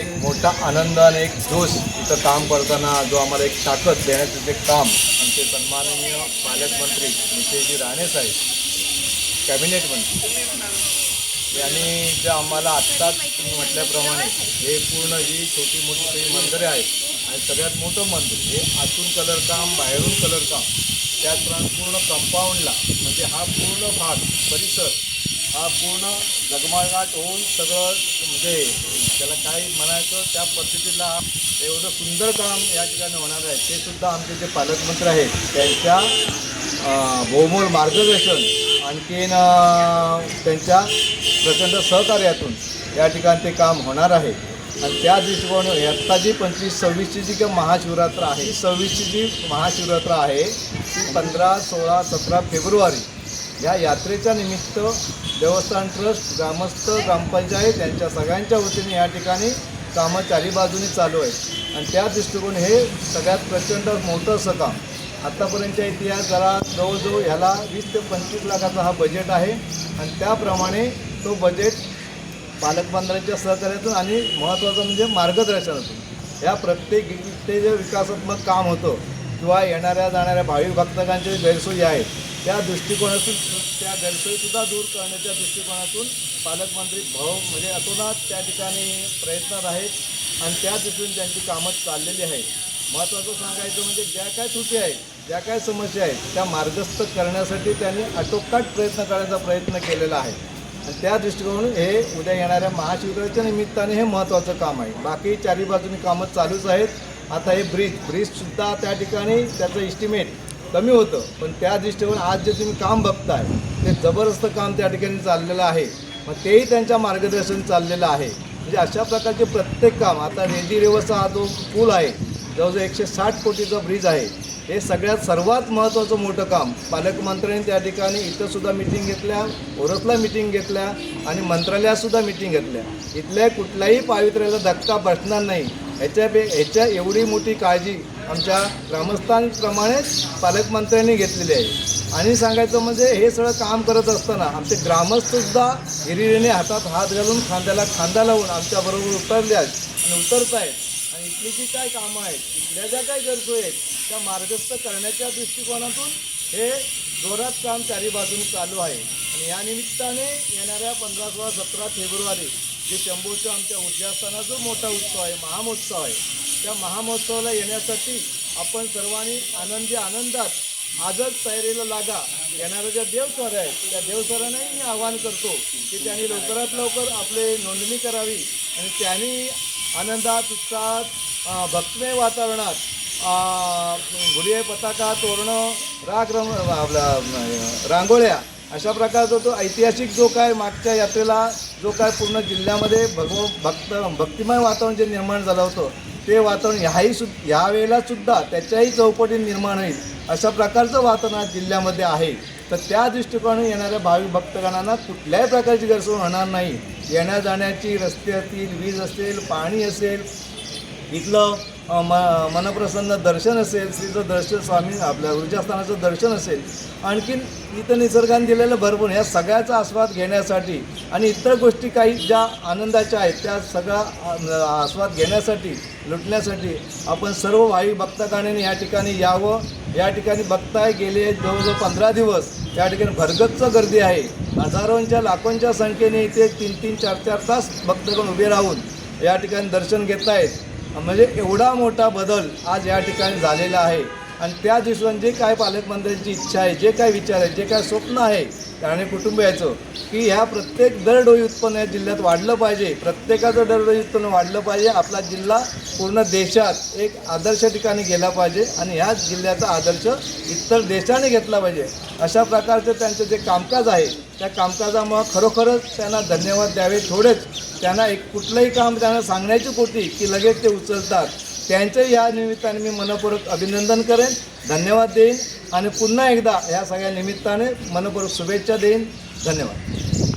एक मोठा आनंद आणि एक जोश इथं काम करताना जो आम्हाला एक ताकद देण्याचं जे काम आमचे सन्माननीय पालकमंत्री नितेशजी राणे साहेब कॅबिनेट मंत्री. यांनी जे आम्हाला आत्ताच तुम्ही म्हटल्याप्रमाणे हे पूर्ण ही छोटी मोठी काही मंदिरे आहेत. आणि सगळ्यात मोठं मंदिर हे आतून कलर काम बाहेरून कलर काम. त्याचप्रमाणे पूर्ण कंपाऊंडला म्हणजे हा पूर्ण भाग परिसर हा पूर्ण जगमगाट होऊन सगळं म्हणजे त्याला काय म्हणायचं त्या पद्धतीला एवढं सुंदर काम या ठिकाणी होणार आहे. ते सुद्धा आमचे जे पालकमंत्री आहेत त्यांच्या बहुमोल मार्गदर्शन आणखीन त्यांच्या प्रचंड सहकार्यातून या ठिकाणी ते काम होणार आहे. आणि त्या दृष्टिकोन आत्ता जी पंचवीस सव्वीसची जी काही महाशिवरात्र आहे ही सव्वीसची जी महाशिवरात्र आहे ती पंधरा सोळा सतरा फेब्रुवारी या यात्रेच्या निमित्त देवस्थान ट्रस्ट ग्रामस्थ ग्रामपंचायत यांच्या सगळ्यांच्या वतीने या ठिकाणी कामं चारी बाजूनी चालू आहे. आणि त्या दृष्टिकोन हे सगळ्यात प्रचंड मोठं असं काम आत्तापर्यंतच्या इतिहास जरा जवळजवळ ह्याला वीस ते पंचवीस लाखाचा हा बजेट आहे. आणि त्याप्रमाणे तो बजेट पालकमंत्र्यांच्या सहकार्यातून आणि महत्त्वाचं म्हणजे मार्गदर्शनातून या प्रत्येक ते जे विकासात्मक काम होतं किंवा येणाऱ्या जाणाऱ्या भाविक भक्तकांच्या गैरसोयी आहेत त्या दृष्टिकोनातून त्या गैरसोयीसुद्धा दूर करण्याच्या दृष्टिकोनातून पालकमंत्री भाऊ म्हणजे अतोनात त्या ठिकाणी प्रयत्नात आहेत आणि त्या दृष्टीने त्यांची कामं चाललेली आहेत. महत्त्वाचं सांगायचं म्हणजे ज्या काय त्रुटी आहेत ज्या काय समस्या आहेत त्या मार्गस्थ करण्यासाठी त्यांनी आटोकाट प्रयत्न करण्याचा प्रयत्न केलेला आहे. आणि त्या दृष्टिकोनातून हे उद्या येणाऱ्या महाशिवरात्रीच्या निमित्ताने हे महत्त्वाचं काम आहे. बाकी चारी बाजूनी कामं चालूच आहेत. आता हे ब्रिज ब्रिजसुद्धा त्या ठिकाणी त्याचं इस्टिमेट कमी होतं. पण त्या दृष्टिकोन आज जे तुम्ही काम बघताय ते जबरदस्त काम त्या ठिकाणी चाललेलं आहे. मग तेही त्यांच्या मार्गदर्शन चाललेलं आहे. म्हणजे अशा प्रकारचे प्रत्येक काम आता रेडी रेवरचा हा जो पूल आहे जवळजवळ एकशे साठ कोटीचा ब्रिज आहे. हे सगळ्यात सर्वात महत्त्वाचं मोठं काम. पालकमंत्र्यांनी त्या ठिकाणी इथंसुद्धा मिटिंग घेतल्या ओरसला मिटिंग घेतल्या आणि मंत्रालयातसुद्धा मिटिंग घेतल्या. इथल्या कुठल्याही पावित्र्याला धक्का बसणार नाही. ह्याच्या पे ह्याच्या एवढी मोठी काळजी आमच्या ग्रामस्थांप्रमाणेच पालकमंत्र्यांनी घेतलेली आहे. आणि सांगायचं म्हणजे हे सगळं काम करत असताना आमचे ग्रामस्थसुद्धा हिरिरीने हातात हात घालून खांद्याला खांदा लावून आमच्याबरोबर उतरले आहेत आणि उतरत आहेत आणि इथली जी काय कामं आहेत इथल्या ज्या काय गरजू आहेत त्या मार्गस्थ करण्याच्या दृष्टिकोनातून हे जोरात काम चारी बाजून चालू आहे. आणि या निमित्ताने येणाऱ्या पंधरा सोळा सतरा फेब्रुवारी जे शंभूच्या आमच्या ऊर्जास्थानाचा जो मोठा उत्सव आहे महामहोत्सव आहे त्या महामहोत्सवाला येण्यासाठी आपण सर्वांनी आनंदी आनंदात आजच तयारीला लागा. येणाऱ्या ज्या देवसर आहेत त्या देवसरांनाही मी आवाहन करतो की त्यांनी लवकरात लवकर आपले नोंदणी करावी आणि त्यांनी आनंदात उत्साहात भक्तमय वातावरणात अं, पताका तोरणं राग रम आपला रांगोळ्या अशा प्रकारचा तो ऐतिहासिक जो काय मागच्या यात्रेला जो काय पूर्ण जिल्ह्यामध्ये भगव भक्त भक्तिमय वातावरण जे निर्माण झालं होतं ते वातावरण ह्याही सु ह्यावेळेला सुद्धा त्याच्याही चौपटी निर्माण होईल अशा प्रकारचं वातावरण आज जिल्ह्यामध्ये आहे. तर त्या दृष्टिकोनातून येणाऱ्या भाविक भक्तगणांना कुठल्याही प्रकारची गैरसोय होणार नाही. येण्या जाण्याची रस्ते असतील वीज असेल पाणी असेल इथलं म मनप्रसन्न दर्शन असेल श्रीचं दर्शन स्वामी आपल्या ऊर्जास्थानाचं दर्शन असेल आणखीन इथं निसर्गाने दिलेलं भरपूर ह्या सगळ्याचा आस्वाद घेण्यासाठी आणि इतर गोष्टी काही ज्या आनंदाच्या आहेत त्या सगळा आस्वाद घेण्यासाठी लुटण्यासाठी आपण सर्व भावी भक्तकाण्याने या ठिकाणी यावं. या ठिकाणी बघताय गेले जवळजवळ पंधरा दिवस या ठिकाणी भरगच्च गर्दी आहे. हजारोंच्या लाखोंच्या संख्येने इथे तीन तीन चार चार तास भक्तगण उभे राहून या ठिकाणी दर्शन घेत आहेत म्हणजे एवढा मोठा बदल आज या ठिकाणी झालेला आहे. आणि त्या दिवसांनी जे काय पालकमंत्र्यांची इच्छा आहे जे काय विचार आहे जे काय स्वप्न आहे आणि कुटुंबियाचं की ह्या प्रत्येक दरडोई उत्पन्न या जिल्ह्यात वाढलं पाहिजे. प्रत्येकाचं दरडोई उत्पन्न वाढलं पाहिजे. आपला जिल्हा पूर्ण देशात एक आदर्श ठिकाणी गेला पाहिजे आणि ह्याच जिल्ह्याचा आदर्श इतर देशाने घेतला पाहिजे. अशा प्रकारचं त्यांचं जे कामकाज आहे त्या कामकाजामुळं खरोखरच त्यांना धन्यवाद द्यावे. थोडेच त्यांना एक कुठलंही काम त्यांना सांगण्याची होती की लगेच ते उचलतात. त्यांचं या निमित्ताने मी मनपूर्वक अभिनंदन करेन धन्यवाद देईन आणि पुन्हा एकदा ह्या सगळ्या निमित्ताने मनपूर्वक शुभेच्छा देईन. धन्यवाद.